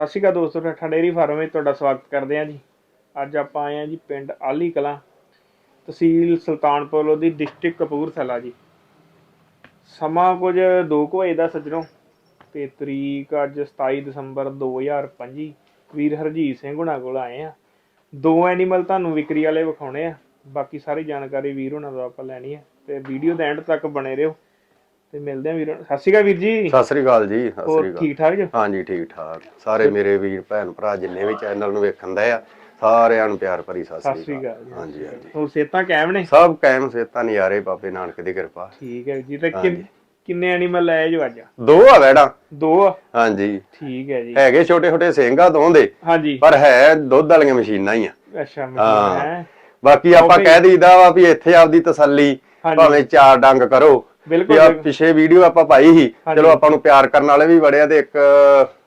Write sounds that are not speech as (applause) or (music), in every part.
ਸਤਿ ਸ਼੍ਰੀ ਅਕਾਲ ਦੋਸਤੋ, ਠੱਠਾ dairy farm ਵਿੱਚ ਤੁਹਾਡਾ ਸਵਾਗਤ ਕਰਦੇ ਹਾਂ ਜੀ। ਅੱਜ ਆਪਾਂ ਆਏ ਹਾਂ ਜੀ ਪਿੰਡ ਆਲੀ ਕਲਾਂ, ਤਹਿਸੀਲ ਸੁਲਤਾਨਪੁਰ ਲੋਧੀ, ਡਿਸਟ੍ਰਿਕਟ ਕਪੂਰਥਲਾ ਜੀ। ਸਮਾਂ ਕੁਝ 2 ਵਜੇ ਦਾ ਸੱਜਣੋ, ਤੇ ਤਰੀਕ ਅੱਜ 27 ਦਸੰਬਰ 2025 ਵੀਰ ਹਰਜੀਤ ਸਿੰਘ ਹੁਣਾਂ ਕੋਲ ਆਏ ਆ ਦੋ ਐਨੀਮਲ ਤੁਹਾਨੂੰ ਵਿਕਰੀ ਵਾਲੇ ਵਿਖਾਉਣੇ ਆ, ਬਾਕੀ ਸਾਰੀ ਜਾਣਕਾਰੀ ਵੀਰ ਹੁਣਾਂ ਤੋਂ ਆਪਾਂ ਲੈਣੀ ਹੈ ਤੇ ਵੀਡੀਓ ਦੇ ਐਂਡ ਤੱਕ ਬਣੇ ਰਹੋ। ਤੇ ਮਿਲਦੇ ਆ ਵੀਰ ਸਤਿ ਸ਼੍ਰੀ ਅਕਾਲ ਵੀਰ ਜੀ। ਸਤਿ ਸ੍ਰੀ ਅਕਾਲ ਜੀ ਸਤਿ ਹੋਰ ਸ੍ਰੀ ਅਕਾਲ। ਠੀਕ ਠਾਕ ਜੀ? ਹਾਂਜੀ ਠੀਕ ਠਾਕ। ਸਾਰੇ ਮੇਰੇ ਵੀਰ ਭੈਣ ਭਰਾ ਜਿੰਨੇ ਵੀ ਚੈਨਲ ਨੂੰ ਵੇਖਣ ਦੇ ਆ ਸਾਰਿਆਂ ਨੂੰ ਪਿਆਰ ਭਰੀ ਸਤਿ ਸਤਿ ਸ੍ਰੀ ਅਕਾਲ ਜੀ। ਹਾਂਜੀ ਹਾਂਜੀ। ਹੋਰ ਸਿਹਤਾਂ ਕਾਇਮ ਨੇ? ਸਭ ਕਾਇਮ ਸੇਤਾ ਨਜ਼ਾਰੇ ਬਾਬੇ ਨਾਨਕ ਦੀ ਕਿਰਪਾ। ਠੀਕ ਹੈ ਜੀ ਤੇ ਕਿੰਨ-। ਕਿੰਨੇ ਐਨੀਮਲ ਲਏ ਜੋ ਅੱਜ? ਦੋ ਆ ਵੈੜਾ। ਦੋ ਆ? ਹਾਂਜੀ। ਠੀਕ ਹੈ ਜੀ। ਹੈਗੇ ਛੋਟੇ ਛੋਟੇ ਸਿੰਘਾ ਦੋਹਾਂ ਦੇ ਹਾਂਜੀ। ਪਰ ਹੈ ਦੁੱਧ ਵਾਲੀਆਂ ਮਸ਼ੀਨਾਂ ਹੀ ਆ। ਅੱਛਾ ਮੈਂ ਹਾਂ। ਹੈ। ਬਾਕੀ ਆਪਾਂ. ਕਹਿ ਦਈਦਾ ਵਾ ਵੀ ਇੱਥੇ ਆਪਦੀ ਤਸੱਲੀ ਹਾਂਜੀ। ਭਾਵੇਂ ਚਾਰ ਡੰਗ ਕਰੋ ਬਿਲਕੁਲ ਆ। ਪਿਛੇ ਵੀਡੀਓ ਆਪਾਂ ਪਾਈ ਸੀ। ਚਲੋ ਆਪਾਂ ਨੂੰ ਪਿਆਰ ਕਰਨ ਵਾਲੇ ਵੀ ਬੜੇ ਆ ਤੇ ਇੱਕ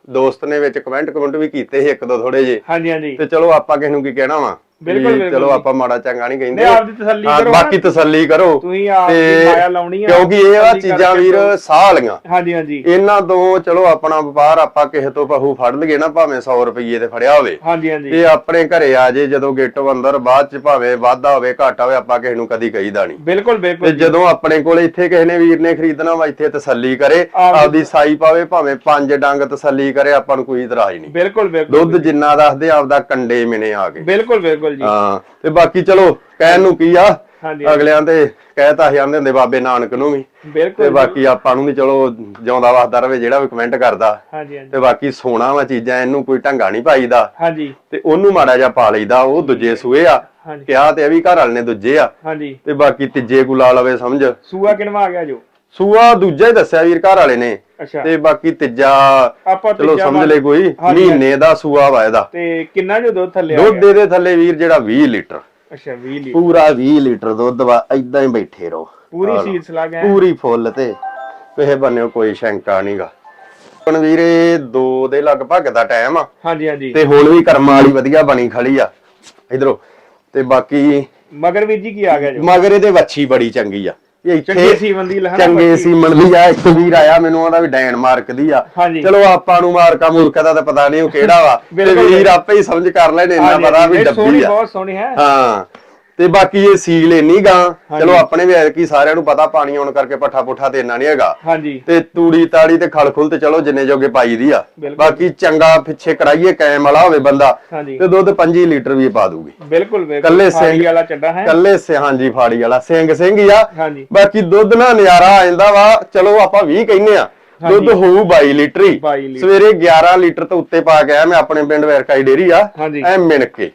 ਦੋਸਤ ਨੇ ਵਿੱਚ ਕਮੈਂਟ ਕਮੈਂਟ ਵੀ ਕੀਤੇ ਸੀ ਇੱਕ ਦੋ ਥੋੜੇ ਜੇ ਹਾਂਜੀ ਹਾਂਜੀ ਤੇ ਚਲੋ ਆਪਾਂ ਕਿਸ ਨੂੰ ਕੀ ਕਹਿਣਾ ਵਾ ਬਿਲਕੁਲ, ਚਲੋ। ਆਪਾਂ ਮਾੜਾ ਚੰਗਾ ਨਹੀਂ ਕਹਿੰਦੇ। ਨਹੀਂ, ਆਪਦੀ ਤਸੱਲੀ ਹਾਂ, ਕਰੋ ਨਾ। ਬਾਕੀ ਤਸੱਲੀ ਕਰੋ। ਤੁਸੀਂ ਆਪ ਦੀ ਤੇ ਮਾਇਆ ਲਾਉਣੀ ਆ ਕਿਉਂਕਿ ਇਹ ਆ ਤਸੱਲੀ ਚੀਜ਼ਾਂ ਕਰਕੇ ਵੀਰ ਕਰੋ। ਸਾਹ ਵਾਲੀਆਂ। ਹਾਂਜੀ ਹਾਂਜੀ। ਇਹਨਾਂ ਤੋਂ ਚਲੋ ਆਪਣਾ ਵਪਾਰ ਆਪਾਂ ਕਿਸੇ ਤੋਂ ਬਹੂ ਫੜ ਲਈਏ ਨਾ ਭਾਵੇਂ 100 ਰੁਪਏ ਤੇ ਫੜਿਆ ਹੋਵੇ। ਹਾਂਜੀ ਹਾਂਜੀ। ਇਹ ਆਪਣੇ ਘਰੇ ਆ ਜੇ ਜਦੋਂ ਗੇਟੋਂ ਅੰਦਰ ਬਾਅਦ ਚ ਭਾਵੇਂ ਵਾਧਾ ਹੋਵੇ ਘਾਟਾ ਹੋਵੇ ਆਪਾਂ ਕਿਸੇ ਨੂੰ ਕਦੀ ਕਹੀਦਾ ਨਹੀਂ। ਬਿਲਕੁਲ ਤੇ ਬਿਲਕੁਲ। ਜਦੋਂ ਆਪਣੇ ਕੋਲ ਇੱਥੇ ਕਿਸੇ ਨੇ ਵੀਰ ਨੇ ਖਰੀਦਣਾ ਵਾ ਇੱਥੇ ਤਸੱਲੀ ਕਰੇ ਆਪਦੀ- ਆਪਦੀ ਸਾਈ ਪਾਵੇ ਭਾਵੇਂ ਪੰਜ ਡੰਗ ਤਸੱਲੀ ਕਰੇ ਆਪਾਂ ਨੂੰ ਕੋਈ ਇਤਰਾਜ਼ ਨਹੀਂ। ਬਿਲਕੁਲ ਬਿਲਕੁਲ ਦੁੱਧ ਜਿੰਨਾ ਦੱਸਦੇ ਆਪਦਾ ਕੰਡੇ ਮਿਣੇ ਆ ਕੇ। ਬਿਲਕੁਲ ਬਿਲਕੁਲ ਜੀ। ਹਾਂ ਤੇ ਬਾਕੀ ਚਲੋ ਕਹਿਣ ਨੂੰ ਕੀ ਆ? ਹਾਂਜੀ ਅਗਲਿਆਂ ਤੇ ਕਹਿਤਾ ਜਾਂਦੇ ਹੁੰਦੇ ਬਾਬੇ ਨਾਨਕ ਨੂੰ ਵੀ। ਤੇ ਬਿਲਕੁਲ ਬਾਕੀ ਆਪਾਂ ਨੂੰ ਵੀ ਚਲੋ ਜਿਉਂਦਾ ਵਸਦਾ ਰਵੇ ਜਿਹੜਾ ਵੀ ਕਮੈਂਟ ਕਰਦਾ। ਹਾਂਜੀ ਹਾਂਜੀ। ਤੇ ਬਾਕੀ ਸੋਨਾ ਵਾ ਚੀਜ਼ਾਂ ਇਹਨੂੰ ਕੋਈ ਢੰਗਾ ਨਹੀਂ ਪਾਈਦਾ। ਹਾਂਜੀ। ਤੇ ਉਹਨੂੰ ਮਾੜਾ ਜਿਹਾ ਪਾ ਲਈਦਾ ਉਹ ਦੂਜੇ ਸੂਏ ਆ। ਕਿਹਾ ਤੇ ਇਹ ਵੀ ਘਰ ਵਾਲੇ ਨੇ ਦੂਜੇ ਆ। ਹਾਂਜੀ। ਤੇ ਬਾਕੀ ਤੀਜੇ ਕੋ ਲਾ ਲਵੇ ਸਮਝ। ਸੂਆ ਕਿਨਵਾ ਆ ਗਿਆ ਜੋ। ਸੂਆ ਦੂਜਾ ਹੀ ਦੱਸਿਆ ਵੀਰ ਘਰ ਵਾਲੇ ਨੇ। ਅੱਛਾ। ਤੇ ਬਾਕੀ ਤੀਜਾ ਆਪਾਂ ਚਲੋ ਤੀਜਾ ਸਮਝ ਲੈ ਕੋਈ ਹਾਂਜੀ, ਮਹੀਨੇ ਦਾ ਸੂਆ ਵਾ ਇਹਦਾ। ਤੇ ਕਿੰਨਾ ਜੋ ਦੁੱਧ ਥੱਲੇ ਆ ਦੁੱਧ ਗਿਆ? ਦੇ ਥੱਲੇ ਵੀਰ ਜਿਹੜਾ 20 ਲੀਟਰ। ਅੱਛਾ 20 ਲੀਟਰ। ਪੂਰਾ 20 ਲੀਟਰ ਦੁੱਧ ਵਾ ਇਦਾਂ ਹੀ ਬੈਠੇ ਰਹੋ। ਪੂਰੀ। ਸੀਲ ਸਲਾ ਪੂਰੀ ਫੁੱਲ ਤੇ ਕਿਸੇ ਬੰਨਿਓ ਕੋਈ ਸ਼ੰਕਾ ਨਹੀਂਗਾ ਹੁਣ ਵੀਰੇ 2 ਦੇ ਲਗਭਗ ਦਾ ਟਾਈਮ ਆ। ਹਾਂਜੀ ਹਾਂਜੀ। ਤੇ ਹੁਣ ਵੀ ਕਰਮਾਂ ਵਾਲੀ ਵਧੀਆ ਬਣੀ ਖੜੀ ਆ ਇਧਰੋਂ। ਤੇ ਬਾਕੀ ਮਗਰ ਵੀਰ ਜੀ ਕੀ ਆ ਗਿਆ ਜੋ? ਮਗਰ ਇਹਦੇ ਵੱਛੀ ਬੜੀ ਚੰਗੀ ਆ। ਚੰਗੇ ਇੱਥੇ ਸੀਮਨ ਦੀ ਲਹਣਾ ਚੰਗੇ ਸੀ ਦੀ ਆ ਇੱਕ ਵੀਰ ਆਇਆ ਮੈਨੂੰ ਉਹਦਾ ਵੀ ਡੈਨਮਾਰਕ ਦੀ ਆ। ਚਲੋ ਆਪਾਂ ਨੂੰ ਮਾਰਕਾ ਮੁਲਕ ਦਾ ਤਾਂ ਪਤਾ ਨਹੀਂ ਉਹ ਕਿਹੜਾ ਵਾ। ਤੇ। ਵੀਰ ਆਪੇ ਹੀ ਸਮਝ ਕਰ ਲੈਣੇ ਇੰਨਾ ਪਤਾ ਵੀ ਡੱਬੀ ਆ। ਬਹੁਤ ਸੋਹਣੀ ਹੈ। ਹਾਂ। ਤੇ ਬਾਕੀ ਇਹ ਸੀਲ ਇੰਨੀ ਗਾਂ ਹਾਂਜੀ। ਚਲੋ ਆਪਣੇ ਵੀ ਐਤਕੀ ਸਾਰਿਆਂ ਨੂੰ ਪਤਾ ਪਾਣੀ ਆਉਣ ਕਰਕੇ ਪੱਠਾ ਪੁੱਠਾ ਤੇ ਇੰਨਾ ਨਹੀਂ ਹੈਗਾ। ਹਾਂਜੀ। ਤੇ ਤੂੜੀ ਤਾੜੀ ਤੇ ਖਲ ਖੁਲ ਤੇ ਚਲੋ ਜਿੰਨੇ ਜੋਗੇ ਪਾਈ ਦੀ ਆ। ਬਾਕੀ ਚੰਗਾ ਪਿੱਛੇ ਕਰਾਈਏ ਕਾਇਮ ਵਾਲਾ ਹੋਵੇ ਬੰਦਾ ਹਾਂਜੀ। ਤੇ ਦੁੱਧ 5 ਲੀਟਰ ਵੀ ਪਾ ਦੂਗੀ। ਬਿਲਕੁਲ ਬਿਲਕੁਲ। ਕੱਲੇ ਸਿੰਘ- ਵਾਲਾ ਚੱਡਾ ਹੈ। ਕੱਲੇ ਸਿਹਾਂਜੀ ਫਾੜੀ ਵਾਲਾ। ਸਿੰਘ ਸਿੰਘ ਹੀ ਆ। ਹਾਂਜੀ। ਬਾਕੀ ਦੁੱਧ ਨਾ ਨਜ਼ਾਰਾ ਆ ਜਾਂਦਾ ਵਾ। ਚਲੋ ਆਪਾਂ 20 ਕਹਿੰਨੇ ਆ। ਦੁੱਧ ਹੋਊ 22 ਲੀਟਰ ਹੀ। 22 ਲੀਟਰ। ਸਵੇਰੇ 11 ਲੀਟਰ ਤੋਂ ਉੱਤੇ ਪਾ ਕੇ ਆਇਆ ਮੈਂ ਆਪਣੇ ਪਿੰਡ ਵੈਰਕਾਈ ਡੇਰੀ ਆ। ਹਾਂਜੀ। ਐ ਮਿਣ ਕੇ।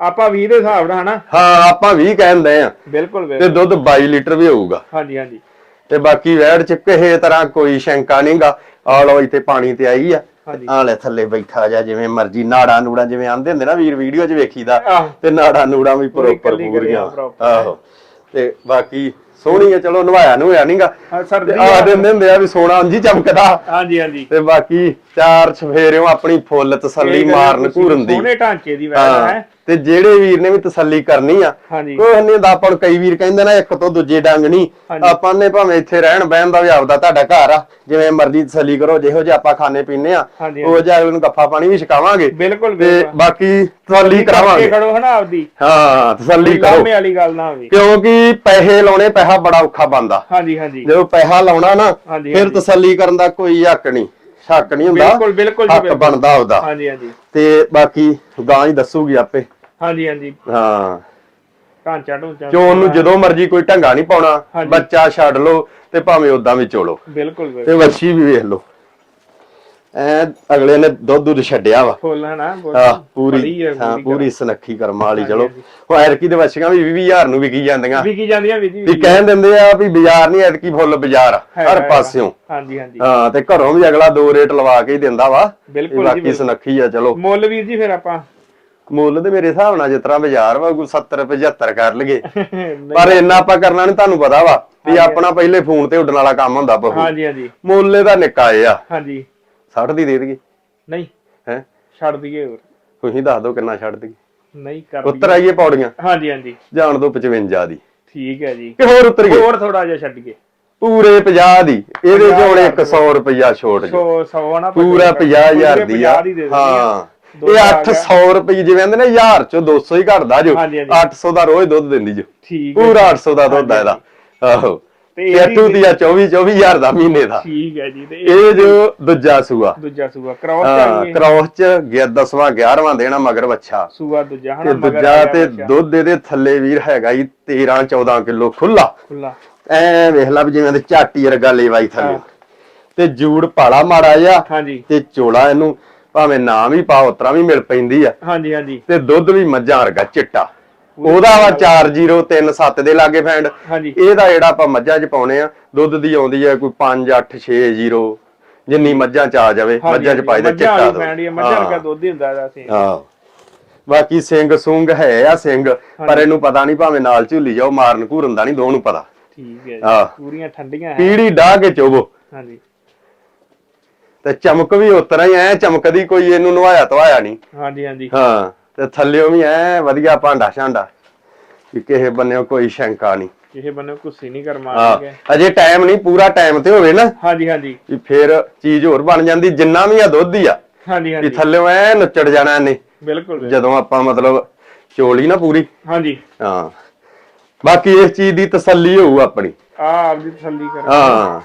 ਆਪਾਂ 20 ਦੇ ਹਿਸਾਬ ਨਾਲ ਹਨਾ? ਹਾਂ ਆਪਾਂ 20 ਕਹਿੰਦੇ ਆ। ਬਿਲਕੁਲ ਤੇ ਬਿਲਕੁਲ। ਦੁੱਧ 22 ਲੀਟਰ ਵੀ ਹੋਊਗਾ। ਹਾਂਜੀ ਹਾਂਜੀ। ਤੇ ਬਾਕੀ ਵੈੜ ਚ ਕਿਸੇ ਤਰ੍ਹਾਂ ਕੋਈ ਸ਼ੰਕਾ ਨਹੀਂਗਾ। ਆ ਲੋ ਇੱਥੇ ਪਾਣੀ ਤੇ ਆਈ ਆ। ਹਾਂਜੀ। ਆ ਲੈ ਥੱਲੇ ਬੈਠਾ ਜਾ ਜਿਵੇਂ ਮਰਜ਼ੀ ਨਾੜਾ ਨੂੜਾ ਜਿਵੇਂ ਆਂਦੇ ਹੁੰਦੇ ਨਾ ਵੀਰ ਵੀਡੀਓ 'ਚ ਵੇਖੀਦਾ। ਆਹ। ਤੇ ਨਾੜਾ ਨੂੜਾ ਵੀ ਪੂਰੀ ਪ੍ਰੋਪਰ ਕੱਲੀ ਪੂਰੀਆਂ proper। ਆਹੋ। ਤੇ ਬਾਕੀ ਸੋਹਣੀ ਆ ਚਲੋ ਨਵਾਇਆ ਨੂੰ ਹੋਇਆ ਨਹੀਂਗਾ। ਹਾਂ ਸਰਦੀ ਆ ਆ। ਦਿੰਦੇ ਹੁੰਦੇ ਆ ਵੀ ਸੋਨਾ ਉਂਝ ਚਮਕਦਾ। ਹਾਂਜੀ ਹਾਂਜੀ। ਤੇ ਬਾਕੀ ਚਾਰ ਸਫੇਰਿਓ ਆਪਣੀ ਫੁੱਲ ਤਸੱਲੀ ਮਾਰਨ ਘੂਰਨ ਦੀ। ਸੋਹਣੇ ਢਾਂਚੇ ਦੀ ਵੈਲ ਹਾਂ। ਹੈ। ਤੇ ਜਿਹੜੇ ਵੀਰ ਨੇ ਵੀ ਤਸੱਲੀ ਕਰਨੀ ਆ ਕੋਈ ਨਹੀਂ ਦਾ ਆਪਾਂ ਨੂੰ ਕਈ ਵੀਰ ਕਹਿੰਦੇ ਨਾ ਇੱਕ ਤੋਂ ਦੂਜੇ ਡੰਗ ਨਹੀਂ। ਆਪਾਂ ਨੇ ਭਾਵੇਂ ਇੱਥੇ ਰਹਿਣ ਬਹਿਣ ਦਾ ਵੀ ਆਪਦਾ ਤੁਹਾਡਾ ਘਰ ਆ ਜਿਵੇਂ ਮਰਜ਼ੀ ਤਸੱਲੀ ਕਰੋ ਜਿਹੋ ਜਿਹਾ ਆਪਾਂ ਖਾਣੇ ਪੀਣੇ ਆ ਉਹ ਜਿਹਾ ਅਗਲੇ ਨੂੰ ਗੱਫਾ ਪਾਣੀ ਵੀ ਛਕਾਵਾਂਗੇ ਬਿਲਕੁਲ ਤੇ ਬਾਕੀ ਤਸੱਲੀ ਕਰਾਵਾਂਗੇ। ਖੜੋ ਹਨਾ ਆਪਦੀ। ਹਾਂ ਤਸੱਲੀ ਕਰੋ। ਲਾਮੇ ਵਾਲੀ ਗੱਲ ਨਾ ਹੋਵੇ। ਕਿਉਂਕਿ ਪੈਸੇ ਲਾਉਣੇ ਪੈਸਾ ਬੜਾ ਔਖਾ ਬੰਦਾ ਹਾਂਜੀ ਹਾਂਜੀ। ਜਦੋਂ ਪੈਸਾ ਲਾਉਣਾ ਨਾ ਫਿਰ। ਤਸੱਲੀ ਕਰਨ ਦਾ ਕੋਈ ਹੱਕ ਨਹੀਂ। ਹੱਕ ਨਹੀਂ ਹੁੰਦਾ। ਬਿਲਕੁਲ ਬਿਲਕੁਲ ਹੱਕ। ਬਣਦਾ ਉਹਦਾ ਹਾਂਜੀ ਹਾਂਜੀ। ਤੇ ਬਾਕੀ ਗਾਂ ਹੀ ਦੱਸੂਗੀ ਆਪੇ। ਹਾਂਜੀ ਹਾਂਜੀ। ਹਾਂ। ਢਾਂਚਾ ਢੂੰਚਾ। ਚੋਣ ਨੂੰ ਜਦੋਂ ਮਰਜ਼ੀ ਕੋਈ ਢੰਗਾ ਨਹੀਂ ਪਾਉਣਾ ਹਾਂਜੀ। ਬੱਚਾ ਛੱਡ ਲਓ ਤੇ ਭਾਵੇਂ ਉਦਾਂ ਵੀ ਚੋਲੋ। ਬਿਲਕੁਲ ਤੇ ਵੱਛੀ ਵੀ ਵੇਖ ਲਓ। ਐ ਅਗਲੇ ਨੇ ਦੁੱਧ ਦੁੱਧ ਛੱਡਿਆ ਵਾ। ਫੁੱਲ ਹਨਾ ਬਹੁਤ ਹਾਂ ਬੜੀ ਪੂਰੀ ਹੈ, ਹਾਂ ਪੂਰੀ ਸਨੱਖੀ ਕਰਮਾਂ ਵਾਲੀ ਚਲੋ। ਹਾਂਜੀ। ਉਹ ਐਰਕੀ ਦੇ ਵੱਛੀਆਂ ਵੀ 20000 ਨੂੰ ਵਿਕੀ ਜਾਂਦੀਆਂ। ਵਿਕੀ ਜਾਂਦੀਆਂ ਵੀ ਜੀ ਵੀ ਕਹਿਣ ਦਿੰਦੇ ਆ ਵੀ ਬਾਜ਼ਾਰ ਨਹੀਂ ਐਤਕੀ ਫੁੱਲ ਬਾਜ਼ਾਰ ਆ, ਹੈਗਾ, ਹਰ ਹੈਗਾ। ਪਾਸਿਓਂ। ਹਾਂਜੀ ਹਾਂਜੀ। ਹਾਂ ਤੇ ਘਰੋਂ ਵੀ ਅਗਲਾ ਦੋ ਰੇਟ ਲਵਾ ਕੇ ਹੀ ਦਿੰਦਾ ਵਾ। ਇਹ ਬਿਲਕੁਲ ਜੀ ਬਾਕੀ ਬਿਲਕੁਲ। ਸਨੱਖੀ ਆ ਚਲੋ। ਮੁੱਲ ਵੀਰ ਜੀ ਫਿਰ ਆਪਾਂ ਮੁੱਲ ਤੇ ਮੇਰੇ ਹਿਸਾਬ ਨਾਲ ਜਿਸ ਤਰ੍ਹਾਂ ਬਾਜ਼ਾਰ ਵਾ ਕੋਈ 70 75 ਕਰ (laughs) ਨਹੀਂ, ਪਰ ਇੰਨਾ ਆਪਾਂ ਕਰਨਾ ਨਹੀਂ ਤੁਹਾਨੂੰ ਪਤਾ ਵਾ ਵੀ ਆਪਣਾ ਪਹਿਲੇ ਫੋਨ ਤੇ ਉੱਡਣ ਵਾਲਾ ਕੰਮ ਹੁੰਦਾ ਬਹੁ। ਹਾਂਜੀ ਹਾਂਜੀ। ਮੁੱਲ ਇਹਦਾ ਨਿੱਕਾ ਇਹ ਆ। ਹਾਂਜੀ। 60 ਦੀ ਦੇ ਦੇਈਏ। ਨਹੀਂ। ਹੈ? ਛੱਡ ਦਈਏ ਹੋਰ। ਤੁਸੀਂ ਦੱਸ ਦਿਓ ਕਿੰਨਾ ਛੱਡ ਦੇਈਏ। ਨਹੀਂ ਕਰ ਉੱਤਰ ਆਈਏ ਪੌੜੀਆਂ। ਹਾਂਜੀ ਹਾਂਜੀ। ਜਾਣ ਦੋ 55 ਦੀ। ਠੀਕ ਹੈ ਜੀ। ਕਿ ਹੋਰ ਉਤਰ ਗਏ ਹੋਰ ਥੋੜਾ ਜਿਹਾ ਛੱਡ ਕੇ ਪੂਰੇ 50 ਦੀ। ਇਹਦੇ 50,000 100 ਰੁਪਇਆ ਛੋਟ ਜੀ ਸੌ ਸੌ ਨਾ ਪੂਰਾ 50000 ਦੀ ਆ। ਦੀ ਦੇ ਹਾਂ। ਇਹ ਆ ਗਿਆ। 800 ਰੁਪਏ ਜਿਵੇਂ ਕਹਿੰਦੇ ਨੇ 1000 ਚੋਂ 200 ਹੀ ਘਟਦਾ ਜੋ। ਹਾਂਜੀ, ਹਾਂਜੀ। 800 ਦਾ ਰੋਜ਼ ਦੁੱਧ ਦਿੰਦੀ ਜੋ। ਠੀਕ ਪੂਰਾ ਜੀ। 800 ਦਾ ਦੁੱਧ ਇਹਦਾ। ਆਹੋ। ਤੇ ਦੀਆਂ 24 24000 ਦਾ ਮਹੀਨੇ ਦਾ। ਠੀਕ ਹੈ ਜੀ ਤੇ ਇਹ ਜੋ ਦੂਜਾ ਸੂਆ। ਦੂਜਾ ਸੂਆ ਕ੍ਰਾਸ ਹਾਂ ਚਾਹੀਏ ਕ੍ਰੋਸ ਚ ਗਿਆ 10ਵਾਂ 11ਵਾਂ ਦੇਣਾ ਮਗਰ ਵੱਛਾ। ਸੂਆ ਦੂਜਾ ਹਨਾ ਮਗਰ ਦੂਜਾ ਤੇ ਦੁੱਧ ਇਹਦੇ ਥੱਲੇ ਵੀਰ ਹੈਗਾ ਜੀ 13 14 ਕਿਲੋ ਖੁੱਲਾ ਖੁੱਲਾ ਐ ਵੇਖ ਲਾ ਵੀ ਜਿਵੇਂ ਤੇ ਝਾਟੀ ਵਰਗਾ ਲੇਵਾਈ ਥੱਲੇ। ਤੇ ਜੂੜ ਪਾਲਾ ਮਾੜਾ ਹਾਂਜੀ। ਤੇ ਚੋਲਾ ਇਹਨੂੰ ਭਾਵੇਂ ਨਾ ਵੀ ਪਾ ਉਤਰਾ ਵੀ ਮਿਲ ਪੈਂਦੀ ਆ। ਹਾਂਜੀ ਹਾਂਜੀ। ਤੇ ਦੁੱਧ ਵੀ ਮੱਝਾਂ ਵਰਗਾ ਚਿੱਟਾ। ਉਹਦਾ ਵਾ 4037 ਦੇ ਲਾਗੇ ਫੈਂਡ। ਇਹਦਾ ਜਿਹੜਾ ਆਪਾਂ ਮੱਝਾਂ 'ਚ ਪਾਉਨੇ ਆ ਦੁੱਧ ਦੀ ਆਉਂਦੀ ਹੈ ਕੋਈ 5 8 6 0 ਜਿੰਨੀ ਮੱਝਾਂ 'ਚ ਆ ਜਾਵੇ ਮੱਝਾਂ 'ਚ ਪਾਈ ਦਾ ਚਿੱਟਾ ਵਾਲੀ ਦੁੱਧ ਫੈਂਡੀ ਆ, ਮੱਝਾਂ ਹਾਂ। ਵਰਗਾ ਦੁੱਧ ਹੀ ਹੁੰਦਾ ਇਹਦਾ ਸੀ ਹਾਂ। ਬਾਕੀ ਸਿੰਘ ਸੁੰਗ ਹੈ ਆ ਸਿੰਘ ਪਰ ਇਹਨੂੰ ਪਤਾ ਨਹੀਂ ਭਾਵੇਂ ਨਾਲ ਝੁੱਲੀ ਜਾਓ ਮਾਰਨ ਘੂਰਨ ਦਾ ਨਹੀਂ ਦੋ ਨੂੰ ਪਤਾ। ਠੀਕ ਹੈ ਹਾਂ। ਜੀ ਪੂਰੀਆਂ ਠੰਡੀਆਂ ਹੈ। ਪੀੜੀ ਡਾਹ ਕੇ ਚੋਵੋ। ਹਾਂਜੀ। ਤੇ ਚਮਕ ਵੀ ਉਤਰਾ ਹੀ ਐ ਚਮਕਦੀ ਕੋਈ ਇਹਨੂੰ ਨਵਾਇਆ ਧਵਾਇਆ ਨਹੀਂ। ਹਾਂਜੀ ਹਾਂਜੀ। ਹਾਂ ਤੇ ਥੱਲਿਓਂ ਵੀ ਐ ਵਧੀਆ ਭਾਂਡਾ ਛਾਂਡਾ ਕਿ ਕਿਸੇ ਬੰਨਿਓ ਕੋਈ ਸ਼ੰਕਾ ਨਹੀਂ। ਕਿਸੇ ਬੰਨੇ ਕੁੱਸੀ ਨਹੀਂ ਕਰਮਾਣਗੇ ਅਜੇ ਟਾਈਮ ਨਹੀਂ ਪੂਰਾ ਟਾਈਮ ਤੇ ਹੋਵੇ ਨਾ। ਹਾਂਜੀ ਹਾਂਜੀ। ਵੀ ਫੇਰ ਚੀਜ਼ ਹੋਰ ਬਣ ਜਾਂਦੀ ਜਿੰਨਾ ਵੀ ਆ ਦੁੱਧ ਹੀ ਆ। ਹਾਂਜੀ ਵੀ ਹਾਂਜੀ। ਥੱਲਿਓਂ ਐ ਨੱਚੜ ਜਾਣਾ ਇਹਨੇ। ਬਿਲਕੁਲ ਬਿਲਕੁਲ। ਜਦੋਂ ਆਪਾਂ ਮਤਲਬ ਚੋਲੀ ਨਾ ਪੂਰੀ। ਹਾਂਜੀ। ਹਾਂ। ਬਾਕੀ ਇਸ ਚੀਜ਼ ਦੀ ਤਸੱਲੀ ਹੋਊ ਆਪਣੀ। ਆ ਆਪਦੀ ਤਸੱਲੀ ਕਰ। ਹਾਂ।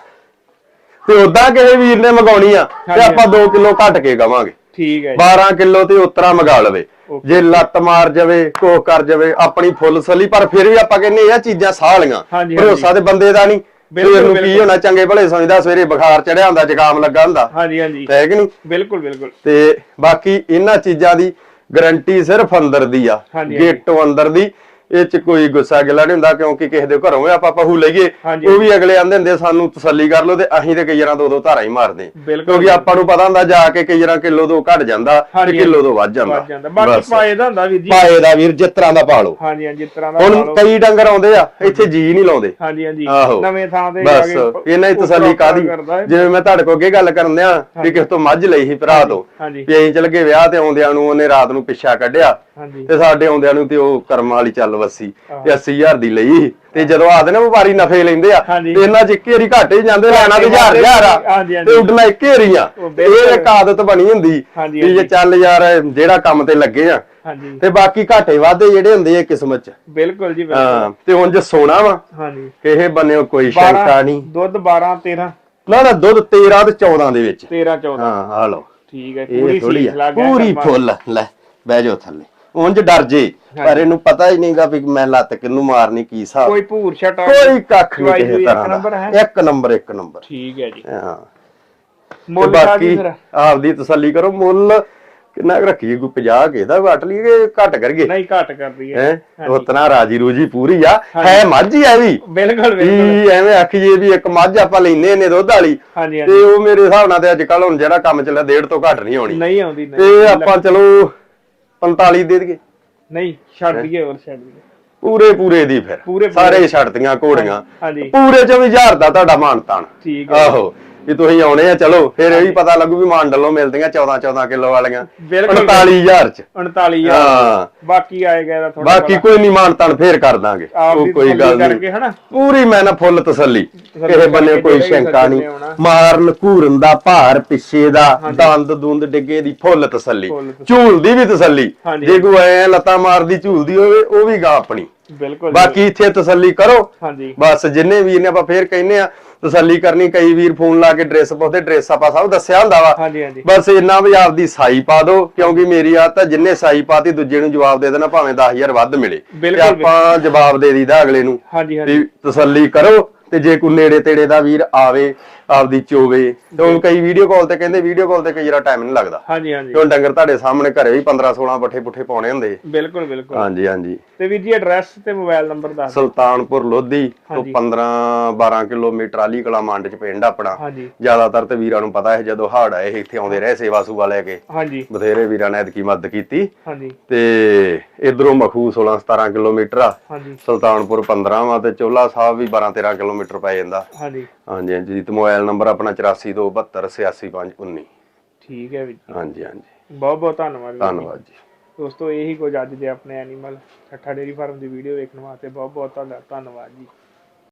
ਤੇ ਉਦਾਂ ਕਿਸੇ ਵੀਰ ਨੇ ਮਗਾਉਣੀ ਆ ਤੇ। ਆਪਾਂ 2 ਕਿਲੋ ਘੱਟ ਕੇ ਕਵਾਂਗੇ ਠੀਕ ਹੈ ਜੀ। 12 ਕਿਲੋ ਤੇ ਉਤਰਾ ਮਗਾ ਲਵੇ. ਜੇ ਲੱਤ ਮਾਰ ਜਾਵੇ ਕੋਹ ਕਰ ਜਾਵੇ ਆਪਣੀ ਫੁੱਲ ਸਲੀ ਪਰ ਫਿਰ ਵੀ ਆਪਾਂ ਕਹਿੰਨੇ ਇਹ ਚੀਜ਼ਾਂ ਸਾਹ ਲੀਆਂ ਹਾਂਜੀ, ਭਰੋਸਾ ਤੇ ਬੰਦੇ ਦਾ ਨਹੀਂ। ਬਿਲਕੁਲ, ਨੂੰ ਕੀ। ਹੋਣਾ ਚੰਗੇ ਭਲੇ ਸਮਝਦਾ ਸਵੇਰੇ ਬੁਖਾਰ ਚੜਿਆ ਹੁੰਦਾ ਜ਼ੁਕਾਮ ਲੱਗਾ ਹੁੰਦਾ। ਹਾਂਜੀ ਹਾਂਜੀ। ਹੈ ਕਿ ਨਹੀਂ? ਬਿਲਕੁਲ ਬਿਲਕੁਲ। ਤੇ ਬਾਕੀ ਇਹਨਾਂ ਚੀਜ਼ਾਂ ਦੀ ਗਾਰੰਟੀ ਸਿਰਫ ਅੰਦਰ ਦੀ ਆ ਗੇਟੋਂ ਅੰਦਰ ਦੀ। ਇਹ ਚ ਕੋਈ ਗੁੱਸਾ ਗਿਲਾ ਨਹੀਂ ਹੁੰਦਾ ਕਿਉਂਕਿ ਕਿਸੇ ਦੇ ਘਰੋਂ ਆਪਾਂ ਪਹੂ ਲਈਏ। ਉਹ ਵੀ ਅਗਲੇ ਆਂਦੇ ਹੁੰਦੇ ਸਾਨੂੰ ਤਸੱਲੀ ਕਰ ਲਓ ਤੇ ਅਸੀਂ ਤੇ ਕਈ ਵਾਰਾਂ ਦੋ ਦੋ ਧਾਰਾਂ ਹੀ ਮਾਰਦੇ। ਕਿਉਂਕਿ ਆਪਾਂ ਨੂੰ ਪਤਾ ਹੁੰਦਾ ਜਾ ਕੇ ਕਈ ਵਾਰਾਂ ਕਿਲੋ ਤੋਂ ਘਟ ਜਾਂਦਾ ਤੇ ਕਿਲੋ ਤੋਂ ਵੱਧ ਜਾਂਦਾ। ਵੱਜ ਜਾਂਦਾ। ਬਾਕੀ। ਪਾਏ ਦਾ ਹੁੰਦਾ ਵੀਰ ਜੀ। ਪਾਏ ਦਾ ਵੀਰ ਜਿਸ ਤਰ੍ਹਾਂ ਦਾ ਪਾ ਲਓ ਹਾਂਜੀ ਹਾਂਜੀ ਜਿਸ ਤਰ੍ਹਾਂ ਦਾ ਹੁਣ। ਕਈ ਡੰਗਰ ਆਉਂਦੇ ਆ ਇੱਥੇ ਜੀ ਨਹੀਂ ਲਾਉਂਦੇ। ਹਾਂਜੀ ਹਾਂਜੀ। ਨਵੇਂ ਥਾਂ ਤੇ ਬਸ। ਇਹਨਾਂ ਦੀ ਤਸੱਲੀ ਕਾਦੀ। ਜਿਵੇਂ ਮੈਂ ਤੁਹਾਡੇ ਕੋਲ ਅੱਗੇ ਗੱਲ ਕਰਨ ਦਿਆਂ ਕਿ ਕਿਸ ਤੋਂ ਮੱਝ ਲਈ ਸੀ ਭਰਾ ਤੋਂ ਵੀ ਅਸੀਂ ਚਲ ਗਏ ਵਿਆਹ ਤੇ ਆਉਂਦਿਆਂ ਨੂੰ ਉਹਨੇ ਰਾਤ ਨੂੰ ਪਿੱਛਾ ਕੱਢਿਆ ਤੇ ਸਾਡੇ ਆਉਂਦਿਆਂ ਨੂੰ ਤੇ ਉਹ ਕਰਮਾਂ ਵਾਲੀ ਚੱਲ ਵਸੀ ਆਹੋ। ਤੇ 80000 ਦੀ ਲਈ ਤੇ ਜਦੋਂ ਆਦੇ ਨਾ ਵਪਾਰੀ ਨਫੇ ਲੈਂਦੇ ਆ। ਤੇ ਇਹਨਾਂ ਚ ਇੱਕ ਏਰੀ ਘਾਟੇ ਜਾਂਦੇ ਲੈਣਾ ਤੇ ਹਜ਼ਾਰ ਹਜ਼ਾਰ ਆ ਹਾਂਜੀ, ਹਾਂਜੀ। ਤੇ ਉੱਡਣਾ ਇੱਕ ਆ। ਇਹ ਇੱਕ ਆਦਤ ਬਣੀ ਹੁੰਦੀ ਵੀ ਜੇ। ਚੱਲ ਯਾਰ ਜਿਹੜਾ ਕੰਮ ਤੇ ਲੱਗੇ ਆ। ਹਾਂਜੀ। ਤੇ ਬਾਕੀ ਘਾਟੇ ਵਾਧੇ ਜਿਹੜੇ ਹੁੰਦੇ ਆ ਕਿਸਮਤ ਚ। ਬਿਲਕੁਲ ਜੀ ਹਾਂ ਤੇ ਹੁਣ ਜੇ ਸੋਨਾ ਵਾ ਹਾਂਜੀ। ਕਿਸੇ ਬੰਨਿਓ ਕੋਈ ਸ਼ੰਕਾ ਨਹੀਂ। ਦੁੱਧ 12 13 ਨਾ ਨਾ ਦੁੱਧ 13 ਤੇ 14 ਦੇ ਵਿੱਚ। 13 14 ਹਾਂ ਆ ਲਓ। ਠੀਕ ਹੈ ਪੂਰੀ ਸੀਸ ਲੱਗ ਪੂਰੀ। ਫੁੱਲ ਲੈ ਬਹਿ ਜਾਓ ਥੱਲੇ। ਉਂਝ ਡਰ ਜੇ ਪਰ ਇਹਨੂੰ ਪਤਾ ਹੀ ਨਹੀਂਗਾ ਵੀ ਮੈਂ ਲੱਤ ਕਿੰਨੂੰ ਮਾਰਨੀ ਕੀ ਹਿਸਾਬ। ਕੋਈ ਭੂਰ ਛਟਾ ਕੋਈ ਕੱਖ ਨਹੀਂ ਕਿਸੇ ਤਰ੍ਹਾਂ ਨੰਬਰ ਦਾ ਹੈ? ਇੱਕ ਨੰਬਰ ਇੱਕ ਨੰਬਰ। ਠੀਕ ਹੈ ਜੀ। ਹਾਂ। ਤੇ ਮੁੱਲ ਦਾ ਬਾਕੀ ਜੀ ਆਪਦੀ ਤਸੱਲੀ ਕਰੋ ਮੁੱਲ ਕਿੰਨਾ ਕੁ ਰੱਖੀਏ ਕੋਈ 50 ਕੇ ਦਾ ਵਟ ਲਈਏ ਘੱਟ ਕਰੀਏ? ਨਹੀਂ ਘੱਟ ਕਰਦੀ ਹੈ। ਹੈ? ਉਤਨਾ ਰਾਜੀ ਰੂਜੀ ਪੂਰੀ ਆ। ਹੈ ਮੱਝ ਐ ਵੀ। ਬਿਲਕੁਲ ਬਿਲਕੁਲ। ਐਵੇਂ ਆਖੀਏ ਵੀ ਇੱਕ ਮੱਝ ਆਪਾਂ ਲੈਨੇ ਨੇ ਦੁੱਧ ਵਾਲੀ ਤੇ ਉਹ ਮੇਰੇ ਹਿਸਾਬ ਨਾਲ ਤੇ ਅੱਜ ਕੱਲ ਹੁਣ ਜਿਹੜਾ ਕੰਮ ਚੱਲਿਆ ਡੇਢ ਤੋਂ ਘੱਟ ਨਹੀਂ ਹੋਣੀ ਨਹੀਂ ਆਉਂਦੀ ਤੇ ਆਪਾਂ ਚਲੋ 45 ਦੇ ਦਈਏ। ਨਹੀਂ ਛੱਡ ਦਈਏ ਹੋਰ ਛੱਡ ਦਈਏ। ਪੂਰੇ ਪੂਰੇ ਦੀ ਫਿਰ। ਸਾਰੇ ਛੱਡਤੀਆਂ ਘੋੜੀਆਂ। ਹਾਂਜੀ। ਪੂਰੇ ਹਜ਼ਾਰ ਦਾ ਤੁਹਾਡਾ ਮਾਨ ਤਾਨ ਠੀਕ ਆਹੋ। ਵੀ ਤੁਸੀਂ ਆਉਣੇ ਆ ਚਲੋ ਫਿਰ ਇਹ ਵੀ ਪਤਾ ਲੱਗੂ ਵੀ ਮੰਡਲੋਂ ਮਿਲਦੀਆਂ 14 14 ਕਿਲੋ ਵਾਲੀਆਂ। ਬਿਲਕੁਲ 49000 ਚ। 39000 ਹਾਂ। ਬਾਕੀ ਆਏਗਾ ਇਹਦਾ ਥੋੜਾ ਬਾਕੀ ਕੋਈ ਨਹੀਂ ਮਾਨ ਤਾਨ ਫੇਰ ਕਰ ਦਾਂਗੇ। ਉਹ ਕੋਈ ਗੱਲ ਨਹੀਂ ਪੂਰੀ ਮੈਂ ਨਾ ਫੁੱਲ ਤਸੱਲੀ। ਕਿਸੇ ਬੰਨੇ ਕੋਈ ਸ਼ੰਕਾ ਨਹੀਂ। ਮਾਰਨ ਘੂਰਨ ਦਾ ਭਾਰ ਪਿੱਛੇ ਦਾ ਦੰਦ ਦੁੰਦ ਡਿੱਗੇ ਦੀ ਫੁੱਲ ਤਸੱਲੀ। ਝੂਲ ਦੀ ਵੀ ਤਸੱਲੀ। ਜੇ ਕੋਈ ਐ ਲੱਤਾਂ ਮਾਰਦੀ ਝੂਲਦੀ ਹੋਵੇ ਉਹ ਵੀ ਗਾ ਆਪਣੀ। ਬਿਲਕੁਲ। ਬਾਕੀ ਇੱਥੇ ਤਸੱਲੀ ਕਰੋ। ਹਾਂਜੀ। ਬਸ ਜਿੰਨੇ ਵੀਰ ਨੇ ਆਪਾਂ ਫੇਰ ਕਹਿੰਨੇ ਆ ਤਸੱਲੀ ਕਰਨੀ ਕਈ ਵੀਰ ਫੋਨ ਲਾ ਕੇ ਡਰੈਸ ਪੁੱਛਦੇ ਡਰੈਸ ਆਪਾਂ ਸਭ ਦੱਸਿਆ ਹੁੰਦਾ ਵਾ। ਹਾਂਜੀ ਹਾਂਜੀ। ਬਸ ਇੰਨਾ ਵੀ ਆਪਦੀ ਸਾਈ ਪਾ ਦਿਓ ਕਿਉਂਕਿ ਮੇਰੀ ਆਦਤ ਹੈ ਜਿੰਨੇ ਸਾਈ ਪਾਤੀ ਦੂਜੇ ਨੂੰ ਜਵਾਬ ਦੇ ਦੇਣਾ ਭਾਵੇਂ 10000 ਵੱਧ ਮਿਲੇ। ਤੇ ਆਪਾਂ ਜਵਾਬ ਦੇ ਦੀਦਾ ਅਗਲੇ ਨੂੰ ਹਾਂਜੀ ਤਸੱਲੀ ਕਰੋ ਤੇ ਜੇ ਕੋਈ ਨੇੜੇ ਤੇੜੇ ਦਾ ਵੀਰ ਆਵੇ ਆਪਦੀ ਚੋਵੇ ਤੇ ਹੁਣ ਕਈ ਵੀਡੀਓ ਕਾਲ ਤੇ ਕਹਿੰਦੇ ਵੀਡੀਓ ਕਾਲ ਤੇ ਕਈ ਵਾਰ ਟਾਈਮ ਨਹੀਂ ਲੱਗਦਾ। ਹਾਂਜੀ ਹਾਂਜੀ। ਕਿਉਂ ਡੰਗਰ ਤੁਹਾਡੇ ਸਾਹਮਣੇ ਘਰੇ ਵੀ 15 16 ਪੱਠੇ ਪੁੱਠੇ ਪਾਉਣੇ ਹੁੰਦੇ। ਬਿਲਕੁਲ ਬਿਲਕੁਲ। ਹਾਂਜੀ ਹਾਂਜੀ। ਤੇ ਵੀਰ ਜੀ ਐਡਰੈਸ ਤੇ ਮੋਬਾਈਲ ਨੰਬਰ ਦੱਸ। ਸੁਲਤਾਨਪੁਰ ਲੋਧੀ ਤੋਂ ਹਾਂਜੀ। 15 12 ਕਿਲੋਮੀਟਰ ਆਲੀ ਕਲਾ ਮੰਡ ਚ ਪਿੰਡ ਆਪਣਾ। ਜ਼ਿਆਦਾਤਰ ਤੇ ਵੀਰਾਂ ਨੂੰ ਪਤਾ ਹੈ ਜਦੋਂ ਹੜ ਆਏ ਇੱਥੇ ਆਉਂਦੇ ਰਹੇ ਸੇਵਾ ਸੂਵਾ ਲੈ ਕੇ। ਹਾਂਜੀ। ਬਥੇਰੇ ਵੀਰਾਂ ਨੇ ਐਤਕੀ ਮਦਦ ਕੀਤੀ। ਹਾਂਜੀ। ਤੇ ਇਧਰੋਂ ਮਖੂ 16 17 ਕਿਲੋਮੀਟਰ ਆ। ਸੁਲਤਾਨਪੁਰ 15 ਵਾ ਤੇ ਚੋਲਾ ਸਾਹਿਬ ਵੀ 12 13 ਕਿਲੋਮੀਟਰ ਪੈ ਜਾਂਦਾ। ਹਾਂਜੀ। ਹਾਂਜੀ ਹਾਂਜੀ। ਤੇ ਮੋਬਾਈਲ ਨੰਬਰ ਆਪਣਾ 8427286519 ਠੀਕ ਹੈ ਵੀਰ ਜੀ। ਹਾਂਜੀ ਹਾਂਜੀ। ਬਹੁਤ ਬਹੁਤ ਧੰਨਵਾਦ ਵੀਰ ਜੀ। ਧੰਨਵਾਦ ਜੀ। ਦੋਸਤੋ ਇਹੀ ਕੁਝ ਅੱਜ ਦੇ ਆਪਣੇ ਐਨੀਮਲ ਠੱਠਾ ਡੇਰੀ ਫਾਰਮ ਦੀ ਵੀਡੀਓ ਵੇਖਣ ਵਾਸਤੇ ਬਹੁਤ ਬਹੁਤ ਤੁਹਾਡਾ ਧੰਨਵਾਦ ਜੀ।